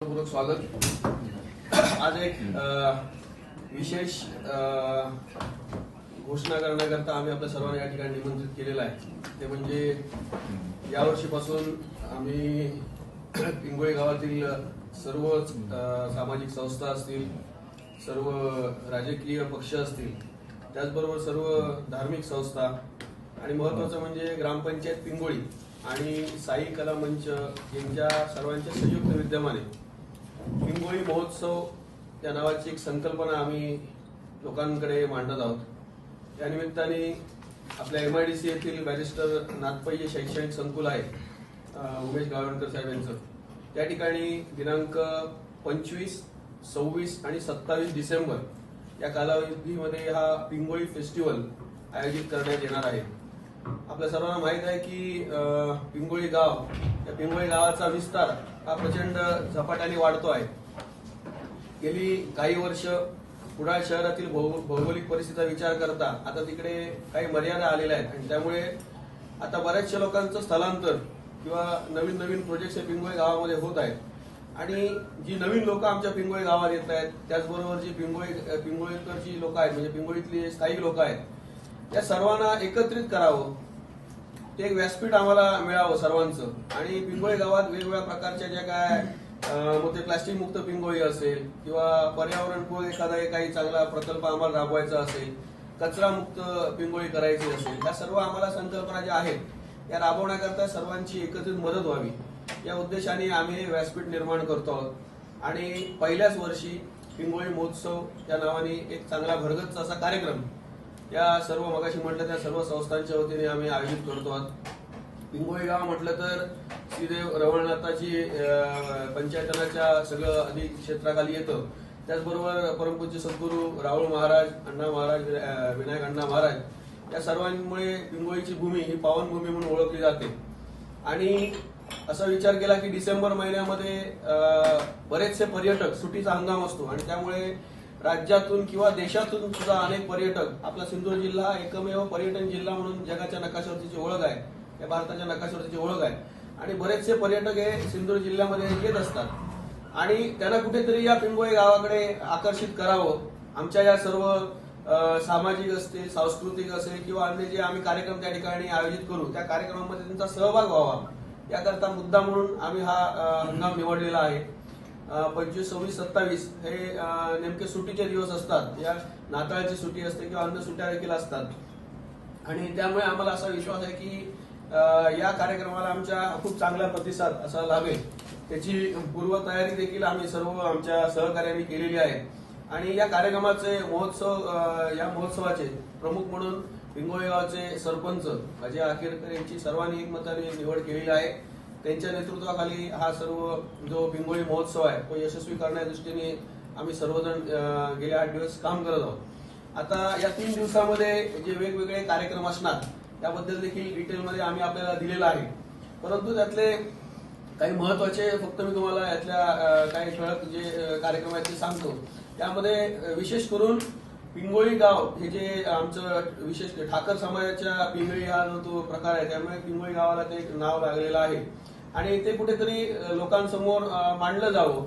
पूर्वक स्वागत. आज एक विशेष घोषणा करण्याकरता आम्ही आपल्या सर्वांना या ठिकाणी निमंत्रित केलेलं आहे. ते म्हणजे यावर्षीपासून आम्ही पिंगोळी गावातील सर्व सामाजिक संस्था असतील सर्व राजकीय पक्ष असतील त्याचबरोबर सर्व धार्मिक संस्था आणि महत्वाचं म्हणजे ग्रामपंचायत पिंगोळी आणि साई कला मंच यांच्या सर्वांच्या संयुक्त विद्यमाने पिंगोळी महोत्सव या नावाची एक संकल्पना आम्ही लोकांकडे मांडत आहोत. या निमित्ताने आपल्या एम आय डी सी येथील बॅरिस्टर नाथपै जे शैक्षणिक संकुल आहे उमेश गावणकर साहेब यांचं. त्या ठिकाणी दिनांक पंचवीस सव्वीस आणि सत्तावीस डिसेंबर या कालावधीमध्ये हा पिंगोळी फेस्टिवल आयोजित करण्यात येणार आहे. आपल्या सर्वांना माहीत आहे की अं, पिंगोळी गाव या पिंगोळी गावाचा विस्तार हा प्रचंड झपाट्याने वाढतो आहे. गेली काही वर्ष कुडाळ शहरातील भौगोलिक परिस्थितीचा विचार करता आता तिकडे काही मर्यादा आलेल्या आहेत. आणि त्यामुळे आता बऱ्याचशा लोकांचं स्थलांतर किंवा नवीन नवीन प्रोजेक्ट हे पिंगोळी गावामध्ये होत आहेत. आणि जी नवीन लोक आमच्या पिंगोळी गावात येत आहेत त्याचबरोबर जी पिंगोळी पिंगोळीकर जी लोक आहेत म्हणजे पिंगोळीतली स्थायिक लोक आहेत या सर्वांना एकत्रित करावं. ते एक व्यासपीठ आम्हाला मिळावं सर्वांचं. आणि पिंगोळी गावात वेगवेगळ्या प्रकारच्या ज्या काय मग ते प्लास्टिक मुक्त पिंगोळी असेल किंवा पर्यावरणपूरक एखादा एक काही चांगला प्रकल्प आम्हाला राबवायचा असेल कचरा मुक्त पिंगोळी करायची असेल या सर्व आम्हाला संकल्पना ज्या आहेत या राबवण्याकरता सर्वांची एकत्रित मदत व्हावी. या उद्देशाने आम्ही व्यासपीठ निर्माण करतो आहोत. आणि पहिल्याच वर्षी पिंगोळी महोत्सव या नावाने एक चांगला भरगतचा असा कार्यक्रम या सर्व मगाशी म्हटलं त्या सर्व संस्थांच्या वतीने आम्ही आयोजित करतो. आहोत पिंगोळी गाव म्हटलं तर श्रीदेव रवळनाथाची पंचायतनाच्या सगळं अधिक क्षेत्राखाली येतं. त्याचबरोबर परमपूज्य सद्गुरू राहुल महाराज अण्णा महाराज विनायक अण्णा महाराज या सर्वांमुळे पिंगोळीची भूमी ही पावनभूमी म्हणून ओळखली जाते. आणि असा विचार केला की डिसेंबर महिन्यामध्ये बरेचसे पर्यटक सुटीचा हंगाम असतो आणि त्यामुळे राज्यातून किंवा देशातून सुद्धा अनेक पर्यटक आपला सिंधुदुर्ग जिल्हा हा एकमेव पर्यटन जिल्हा म्हणून जगाच्या नकाशावरतीची ओळख आहे. या भारताच्या नकाशावरतीची ओळख आहे. आणि बरेचसे पर्यटक हे सिंधुदुर्ग जिल्ह्यामध्ये येत असतात. आणि त्यांना कुठेतरी या पिंगोळे गावाकडे आकर्षित करावं. आमच्या या सर्व सामाजिक असतील सांस्कृतिक असेल किंवा अन्य जे आम्ही कार्यक्रम त्या ठिकाणी आयोजित करू त्या कार्यक्रमामध्ये त्यांचा सहभाग व्हावा. याकरता मुद्दा म्हणून आम्ही हा हंगाम निवडलेला आहे. पंचवीस सव्वीस सत्तावीस हे नेमके सुट्टीचे दिवस असतात. या नाताळची सुट्टी असते किंवा अन्य सुट्ट्या देखील असतात. आणि त्यामुळे आम्हाला असा विश्वास आहे की या कार्यक्रमाला आमच्या खूप चांगला प्रतिसाद असा लाभेल त्याची पूर्वतयारी देखील आम्ही सर्व आमच्या सहकार्याने केलेली आहे. आणि या कार्यक्रमाचे महोत्सव या महोत्सवाचे प्रमुख म्हणून पिंगोळेगावचे सरपंच अजय आखेरकर यांची सर्वांनी एकमताने निवड केलेली आहे. त्यांच्या नेतृत्वाखाली हा सर्व जो पिंगोळी महोत्सव आहे तो यशस्वी करण्याच्या दृष्टीने आम्ही सर्वजण गेले आठ दिवस काम करत आहोत. आता या तीन दिवसामध्ये जे वेगवेगळे कार्यक्रम असणार त्याबद्दल देखील डिटेलमध्ये आम्ही आपल्याला दिलेलं आहे. परंतु त्यातले काही महत्त्वाचे फक्त मी तुम्हाला यातल्या काही ठळक जे कार्यक्रम आहेत ते सांगतो. त्यामध्ये विशेष करून पिंगोळी गाव हे जे आमचं विशेष ठाकर समाजाच्या पिंगळी हा जो तो प्रकार आहे त्यामुळे पिंगोळी गावाला ते एक नाव लागलेलं आहे. आणि ते कुठेतरी लोकांसमोर मांडलं जावं.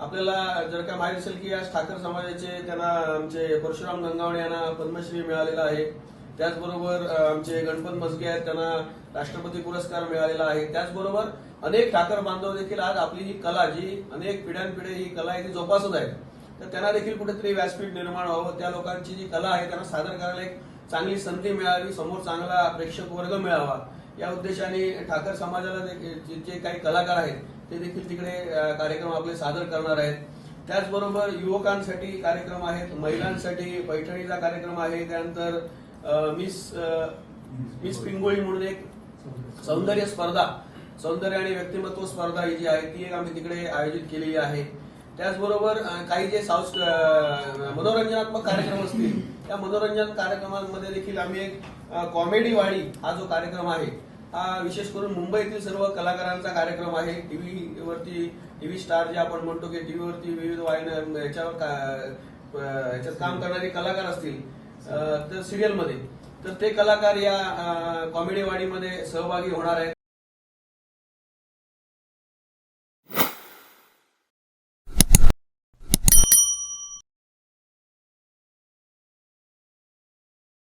आपल्याला जर का माहीत असेल की आज ठाकर समाजाचे त्यांना आमचे परशुराम गंगावणे यांना पद्मश्री मिळालेला आहे. त्याचबरोबर आमचे गणपत मजगे आहेत त्यांना राष्ट्रपती पुरस्कार मिळालेला आहे. त्याचबरोबर अनेक ठाकर बांधव देखील आज आपली ही कला जी अनेक पिढ्यानपिढ्या ही कला आहे ती जोपासत आहे तर त्यांना देखील कुठेतरी व्यासपीठ निर्माण व्हावं. त्या लोकांची जी कला आहे त्यांना सादर करायला एक चांगली संधी मिळावी समोर चांगला प्रेक्षक वर्ग मिळावा. या उद्देशाने ठाकर समाजाला जे जे काही कलाकार आहेत ते देखील तिकडे कार्यक्रम आपले सादर करणार आहेत. त्याचबरोबर युवकांसाठी कार्यक्रम आहेत महिलांसाठी पैठणीचा कार्यक्रम आहे त्यानंतर मिस मिस पिंगोळी म्हणून एक सौंदर्य स्पर्धा सौंदर्य आणि व्यक्तिमत्व स्पर्धा ही जी आहे ती एक आम्ही तिकडे आयोजित केलेली आहे. त्याचबरोबर काही जे सांस मनोरंजनात्मक कार्यक्रम असतील त्या मनोरंजन कार्यक्रमांमध्ये देखील आम्ही एक कॉमेडी वाडी हा जो कार्यक्रम आहे हा विशेष करून मुंबईतील सर्व कलाकारांचा कार्यक्रम आहे. टीव्ही वरती टीव्ही स्टार जे आपण म्हणतो की टीव्ही वरती विविध वाहिन याच्यावर याच्यात काम करणारे कलाकार असतील तर सिरियलमध्ये. तर ते कलाकार या कॉमेडी वाडीमध्ये सहभागी होणार आहेत.